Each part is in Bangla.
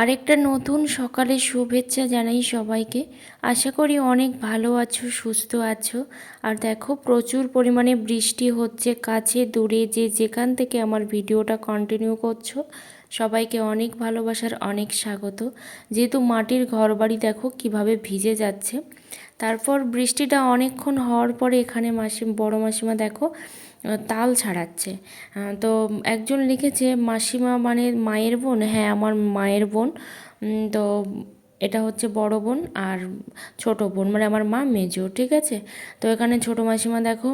আরেকটা নতুন সকালের শুভেচ্ছা জানাই সবাইকে। আশা করি অনেক ভালো আছো, সুস্থ আছো। আর দেখো, প্রচুর পরিমাণে বৃষ্টি হচ্ছে, কাছে, দূরে, যে যেখান থেকে আমার ভিডিওটা কন্টিনিউ করছ। সবাইকে অনেক ভালোবাসার অনেক স্বাগত। যেহেতু মাটির ঘরবাড়ি দেখো কীভাবে ভিজে যাচ্ছে। তারপর বৃষ্টিটা অনেকক্ষণ হওয়ার পরে এখানে মাসি, বড় মাসিমা দেখো তাল ছাড়াচ্ছে। তো একজন লিখেছে, মাসিমা মানে মায়ের বোন? হ্যাঁ আমার মায়ের বোন। তো এটা হচ্ছে বড় বোন আর ছোট বোন মানে আমার মা মেজো, ঠিক আছে? তো এখানে ছোট মাসিমা দেখো,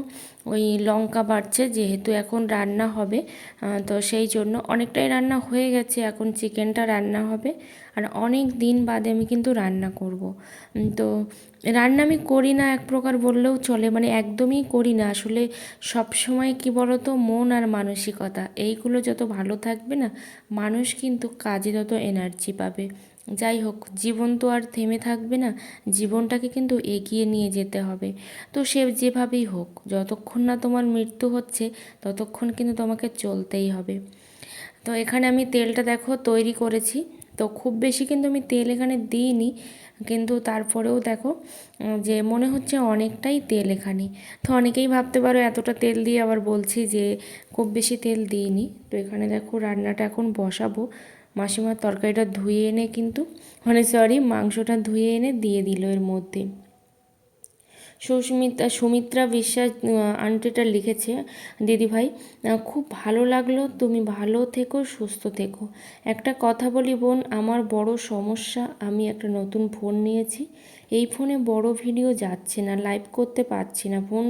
ওই লঙ্কা বাড়ছে যেহেতু এখন রান্না হবে তো সেই জন্য অনেকটাই রান্না হয়ে গেছে, এখন চিকেনটা রান্না হবে আর অনেক দিন বাদে আমি কিন্তু রান্না করব। তো রান্না আমি করি না এক প্রকার বললেও চলে মানে একদমই করি না। আসলে সব সময় কি বলতো, মন আর মানসিকতা, এইগুলো যত ভালো থাকবে না, মানুষ কিন্তু কাজে তত এনার্জি পাবে। যাই হোক, জীবন তো আর থেমে থাকবে না, জীবনটাকে কিন্তু এগিয়ে নিয়ে যেতে হবে। তো সে যেভাবেই হোক, যতক্ষণ না তোমার মৃত্যু হচ্ছে, ততক্ষণ কিন্তু তোমাকে চলতেই হবে। তো এখানে আমি তেলটা দেখো তৈরি করেছি। তো খুব বেশি কিন্তু আমি তেল এখানে দিইনি, কিন্তু তারপরেও দেখো যে মনে হচ্ছে অনেকটাই তেল এখানে। তো অনেকেই ভাবতে পারো এতটা তেল দিয়ে আবার বলছি যে খুব বেশি তেল দিইনি। তো এখানে দেখো রান্নাটা এখন বসাবো। মাসিমার তরকারিটা ধুয়ে এনে কিন্তু মানে সরি মাংসটা ধুয়ে এনে দিয়ে দিল এর মধ্যে। সুস্মিতা, সুমিত্রা বিশ্বাস আন্টিটা লিখেছে দিদিভাই খুব ভালো লাগল, তুমি ভালো থেকো, সুস্থ থেকো। একটা কথা বলি বোন, আমার বড় সমস্যা, আমি একটা নতুন ফোন নিয়েছি। এই ফোনে বড় ভিডিও যাচ্ছে না লাইভ করতে পারছি না। ফোন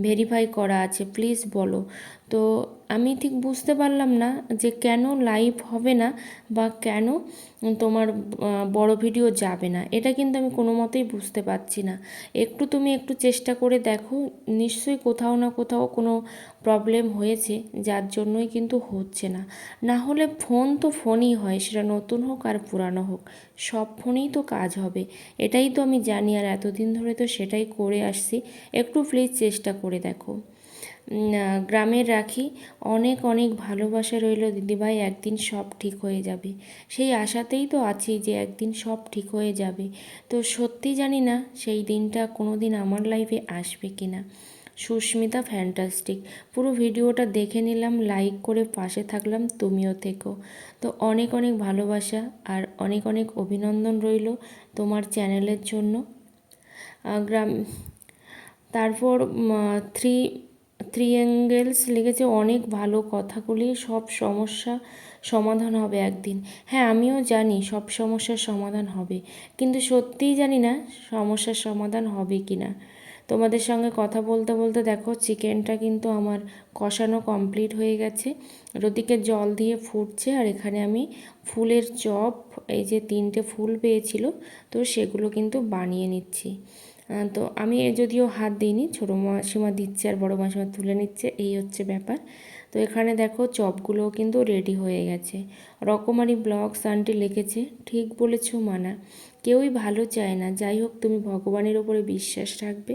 ভেরিফাই করা আছে প্লিজ বলো। তো আমি ঠিক বুঝতে পারলাম না যে কেন লাইভ হবে না বা কেন তোমার বড় ভিডিও যাবে না। এটা কিন্তু আমি কোনো মতেই বুঝতে পারছি না। একটু তুমি একটু চেষ্টা করে দেখো, নিশ্চয়ই কোথাও না কোথাও কোনো প্রবলেম হয়েছে, যার জন্যই কিন্তু হচ্ছে না। না হলে ফোন তো ফোনই হয়, সেটা নতুন হোক আর পুরানো হোক, সব ফোনেই তো কাজ হবে। এটাই তো আমি জানি, আর এতদিন ধরে তো সেটাই করে আসছি। একটু প্লিজ চেষ্টা করে দেখো। গ্রামের রাখি, অনেক অনেক ভালোবাসা রইল দিদিভাই, একদিন সব ঠিক হয়ে যাবে। সেই আশাতেই তো আছি যে একদিন সব ঠিক হয়ে যাবে। তো সত্যি জানি না সেই দিনটা কোনো দিন আমার লাইফে আসবে কি না সুস্মিতা ফ্যান্টাস্টিক পুরো ভিডিওটা দেখে নিলাম লাইক করে পাশে থাকলাম, তুমিও থেকো। তো অনেক অনেক ভালোবাসা আর অনেক অনেক অভিনন্দন রইল তোমার চ্যানেলের জন্য। গ্রাম, তারপর থ্রি থ্রি অ্যাঙ্গেলস লিখেছে অনেক ভালো কথাগুলি, সব সমস্যা সমাধান হবে একদিন। হ্যাঁ আমিও জানি সব সমস্যার সমাধান হবে, কিন্তু সত্যিই জানি না সমস্যার সমাধান হবে কি না। তোমাদের সঙ্গে কথা বলতে বলতে দেখো, চিকেনটা কিন্তু আমার কষানো কমপ্লিট হয়ে গেছে। আর ওদিকে জল দিয়ে ফুটছে, আর এখানে আমি ফুলের চপ, এই যে তিনটে ফুল পেয়েছিল, তো সেগুলো কিন্তু বানিয়ে নিচ্ছি। তো আমি যদিও হাত দিইনি, ছোটো মাসিমা দিচ্ছে আর বড়ো মাসিমা তুলে নিচ্ছে, এই হচ্ছে ব্যাপার। তো এখানে দেখো চপগুলোও কিন্তু রেডি হয়ে গেছে। রকমারি ব্লগস আন্টি লিখেছে, ঠিক বলেছ মানা, কেউই ভালো চায় না। যাই হোক, তুমি ভগবানের ওপরে বিশ্বাস রাখবে,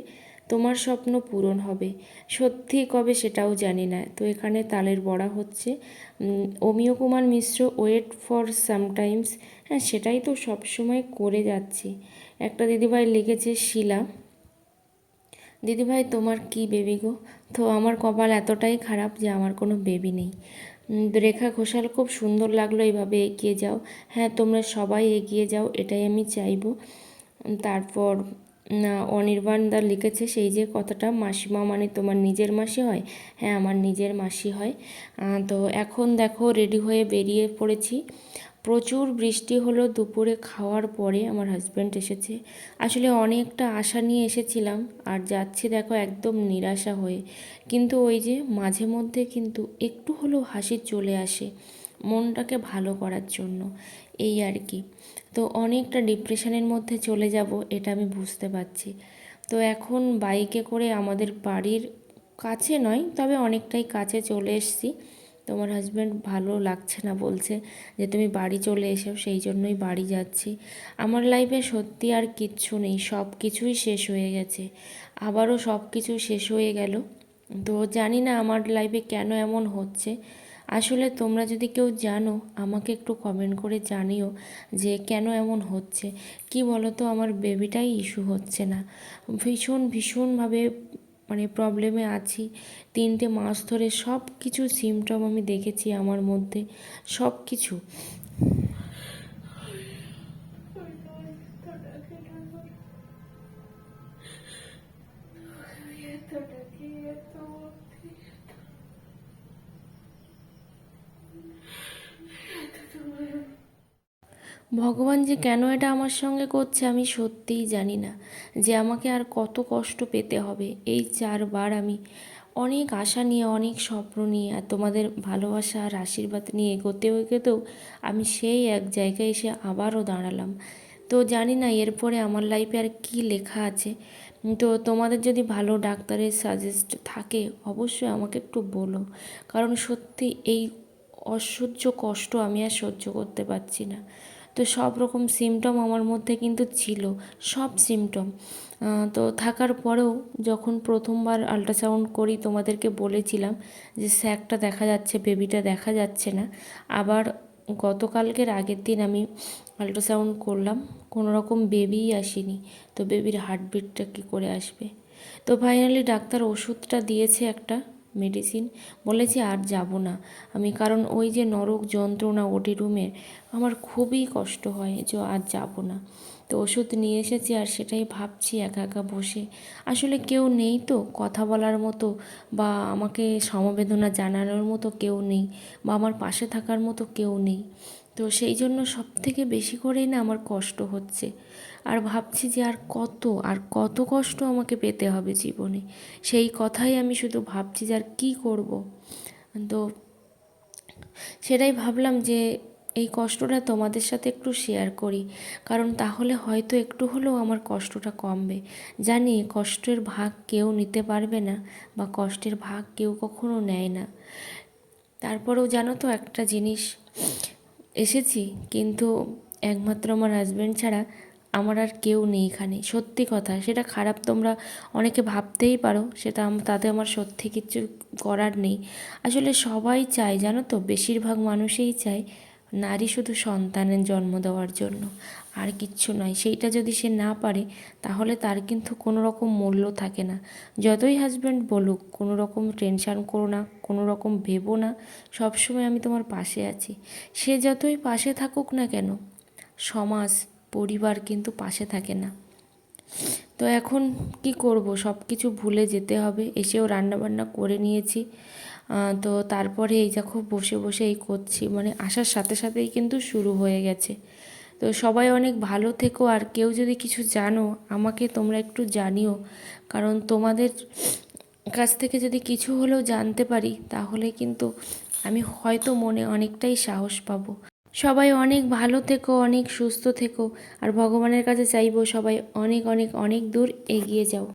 তোমার স্বপ্ন পূরণ হবে। সত্যি কবে সেটাও জানি না। তো এখানে তালের বড়া হচ্ছে। Amiya Kumar Mishra wait for sometimes হ্যাঁ সেটাই তো সবসময় করে যাচ্ছি। একটা দিদিভাই লিখেছে, শিলা, দিদিভাই, তোমার কি বেবি গো? তো আমার কপাল এতটাই খারাপ যে আমার কোনো বেবি নেই। রেখা ঘোষাল, খুব সুন্দর লাগল এইভাবে এগিয়ে যাও। হ্যাঁ তোমরা সবাই এগিয়ে যাও, এটাই আমি চাইব। তারপর অনির্বাণ দা লিখেছে, সেই যে কথাটা, মাসিমা মানে তোমার নিজের মাসি হয়? হ্যাঁ আমার নিজের মাসি হয়। তো এখন দেখো রেডি হয়ে বেরিয়ে পড়েছি। প্রচুর বৃষ্টি হলো দুপুরে খাওয়ার পরে আমার হাজব্যান্ড এসেছে। আসলে অনেকটা আশা নিয়ে এসেছিলাম, আর যাচ্ছি দেখো একদম নিরাশা হয়ে। কিন্তু ওই যে মাঝে মধ্যে কিন্তু একটু হলেও হাসি চলে আসে মনটাকে ভালো করার জন্য, এই আর কি। তো অনেকটা ডিপ্রেশনের মধ্যে চলে যাব এটা আমি বুঝতে পারছি। তো এখন বাইকে করে আমাদের বাড়ির কাছে নয়, তবে অনেকটাই কাছে চলে এসেছি। তোমার হাজব্যান্ড ভালো লাগছে না বলছে যে তুমি বাড়ি চলে এসো সেই জন্যই বাড়ি যাচ্ছি। আমার লাইফে সত্যি আর কিচ্ছু নেই সব কিছুই শেষ হয়ে গেছে। আবারও সব কিছু শেষ হয়ে গেল। তো জানি না আমার লাইফে কেন এমন হচ্ছে। আসলে তোমরা যদি কেউ জানো, আমাকে একটু কমেন্ট করে জানিও যে কেন এমন হচ্ছে। কি বলো তো আমার বেবিটাই ইস্যু হচ্ছে না। ভীষণ, ভীষণভাবে মানে প্রবলেমে আছি। তিনটে মাস ধরে সব কিছু সিমটম আমি দেখেছি আমার মধ্যে। সব কিছু ভগবান যে কেন এটা আমার সঙ্গে করছে আমি সত্যিই জানি না যে আমাকে আর কত কষ্ট পেতে হবে। এই চারবার আমি অনেক আশা নিয়ে, অনেক স্বপ্ন নিয়ে আর তোমাদের ভালোবাসা আর আশীর্বাদ নিয়ে এগোতেও এগোতেও আমি সেই এক জায়গায় এসে আবারও দাঁড়ালাম। তো জানি না এরপরে আমার লাইফে আর কী লেখা আছে। তো তোমাদের যদি ভালো ডাক্তারের সাজেস্ট থাকে অবশ্যই আমাকে একটু বলো। কারণ সত্যি এই অসহ্য কষ্ট আমি আর সহ্য করতে পারছি না। তো সব রকম সিমটম আমার মধ্যে কিন্তু ছিল, সব সিমটম তো থাকার পরেও যখন প্রথমবার আল্ট্রাসাউন্ড করি, তোমাদেরকে বলেছিলাম যে স্যাকটা দেখা যাচ্ছে বেবিটা দেখা যাচ্ছে না। আবার গতকালকের আগের দিন আমি আল্ট্রাসাউন্ড করলাম, কোনো রকম বেবিই আসেনি। তো বেবির হার্টবিটটা কী করে আসবে? তো ফাইনালি ডাক্তার ওষুধটা দিয়েছে একটা। মেডিসিন বলেছি, আর যাব না। আমি কারণ ওই যে নরক যন্ত্রণা ওটি রুমের আমার খুবই কষ্ট হয় যে আর যাব না। তো ওষুধ নিয়ে এসেছি আর সেটাই ভাবছি একা একা বসে। আসলে কেউ নেই তো, কথা বলার মতো বা আমাকে সমবেদনা জানানোর মতো কেউ নেই বা আমার পাশে থাকার মতো কেউ নেই। তো সেই জন্য সব থেকে বেশি করেই না আমার কষ্ট হচ্ছে। আর ভাবছি যে আর কত আর কত কষ্ট আমাকে পেতে হবে জীবনে। সেই কথাই আমি শুধু ভাবছি যে আর কী করব। তো সেটাই ভাবলাম যে এই কষ্টটা তোমাদের সাথে একটু শেয়ার করি। কারণ তাহলে হয়তো একটু হলেও আমার কষ্টটা কমবে। জানি কষ্টের ভাগ কেউ নিতে পারবে না বা কষ্টের ভাগ কেউ কখনো নেয় না। তারপরেও জানো তো একটা জিনিস এসেছি, কিন্তু একমাত্র আমার হাজব্যান্ড ছাড়া আমার আর কেউ নেই এখানে। সত্যি কথা, সেটা খারাপ তোমরা অনেকে ভাবতেই পারো, সেটা তাতে আমার সত্যি কিছু করার নেই। আসলে সবাই চায়, জানো তো? বেশিরভাগ মানুষই চায় নারী শুধু সন্তানের জন্ম দেওয়ার জন্য, আর কিচ্ছু নয়। সেইটা যদি সে না পারে, তাহলে তার কিন্তু কোনো রকম মূল্য থাকে না। যতই হাজব্যান্ড বলুক, কোনো রকম টেনশান করো না, কোনো রকম ভেবো না, সবসময় আমি তোমার পাশে আছি। সে যতই পাশে থাকুক না কেন, সমাজ, পরিবার কিন্তু পাশে থাকে না। তো এখন কি করব? সব কিছু ভুলে যেতে হবে। এসেও রান্নাবান্না করে নিয়েছি। তো তারপরে এই দেখো বসে বসে এই করছি মানে আসার সাথে সাথেই কিন্তু শুরু হয়ে গেছে। তো সবাই অনেক ভালো থেকো, আর কেউ যদি কিছু জানো, আমাকে তোমরা একটু জানিও। কারণ তোমাদের কাছ থেকে যদি কিছু হলেও জানতে পারি, তাহলে কিন্তু আমি হয়তো মনে অনেকটাই সাহস পাবো। সবাই অনেক ভালো থেকো, অনেক সুস্থ থেকো, আর ভগবানের কাছে চাইব সবাই অনেক অনেক অনেক দূর এগিয়ে যাও।